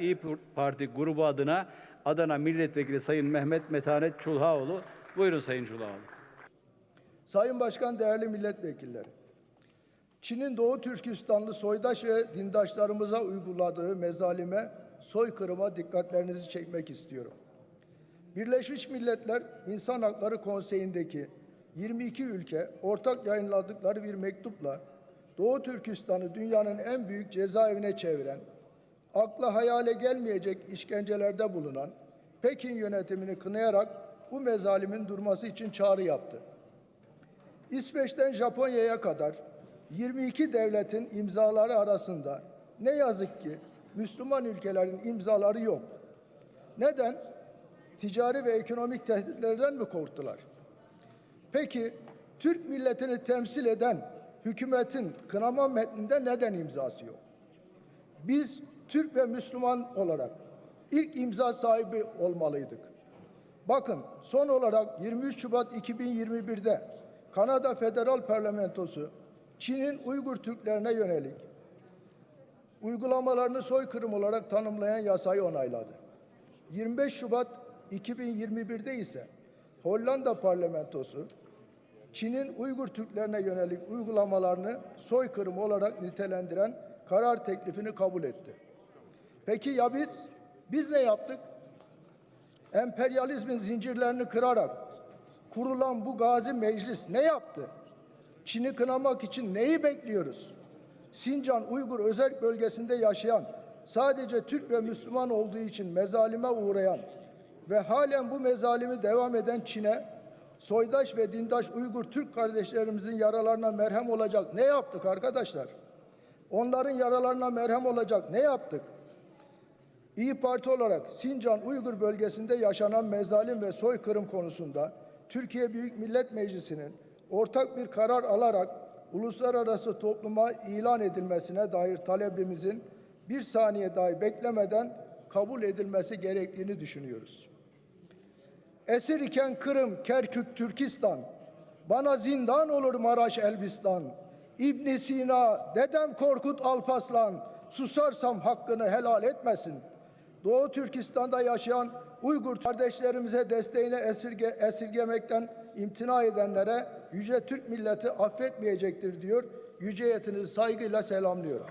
İyi Parti grubu adına Adana Milletvekili Sayın Mehmet Metanet Çulhaoğlu. Buyurun Sayın Çulhaoğlu. Sayın Başkan, değerli milletvekilleri. Çin'in Doğu Türkistanlı soydaş ve dindaşlarımıza uyguladığı mezalime, soykırıma dikkatlerinizi çekmek istiyorum. Birleşmiş Milletler İnsan Hakları Konseyi'ndeki 22 ülke ortak yayınladıkları bir mektupla Doğu Türkistan'ı dünyanın en büyük cezaevine çeviren, akla hayale gelmeyecek işkencelerde bulunan Pekin yönetimini kınayarak bu mezalimin durması için çağrı yaptı. İsveç'ten Japonya'ya kadar 22 devletin imzaları arasında ne yazık ki Müslüman ülkelerin imzaları yok. Neden? Ticari ve ekonomik tehditlerden mi korktular? Peki Türk milletini temsil eden hükümetin kınama metninde neden imzası yok? Biz Türk ve Müslüman olarak ilk imza sahibi olmalıydık. Bakın son olarak 23 Şubat 2021'de Kanada Federal Parlamentosu Çin'in Uygur Türklerine yönelik uygulamalarını soykırım olarak tanımlayan yasayı onayladı. 25 Şubat 2021'de ise Hollanda Parlamentosu Çin'in Uygur Türklerine yönelik uygulamalarını soykırım olarak nitelendiren karar teklifini kabul etti. Peki ya biz? Biz ne yaptık? Emperyalizmin zincirlerini kırarak kurulan bu gazi meclis ne yaptı? Çin'i kınamak için neyi bekliyoruz? Sincan Uygur özel bölgesinde yaşayan, sadece Türk ve Müslüman olduğu için mezalime uğrayan ve halen bu mezalimi devam eden Çin'e soydaş ve dindaş Uygur Türk kardeşlerimizin yaralarına merhem olacak ne yaptık arkadaşlar? Onların yaralarına merhem olacak ne yaptık? İyi Parti olarak Sincan Uygur bölgesinde yaşanan mezalim ve soykırım konusunda Türkiye Büyük Millet Meclisi'nin ortak bir karar alarak uluslararası topluma ilan edilmesine dair talebimizin bir saniye dahi beklemeden kabul edilmesi gerektiğini düşünüyoruz. Esir iken Kırım, Kerkük, Türkistan, bana zindan olur Maraş, Elbistan. İbn Sina, dedem Korkut Alpaslan, susarsam hakkını helal etmesin. Doğu Türkistan'da yaşayan Uygur kardeşlerimize desteğini esirge, esirgemekten imtina edenlere Yüce Türk milleti affetmeyecektir diyor. Yüce yetinizi saygıyla selamlıyorum.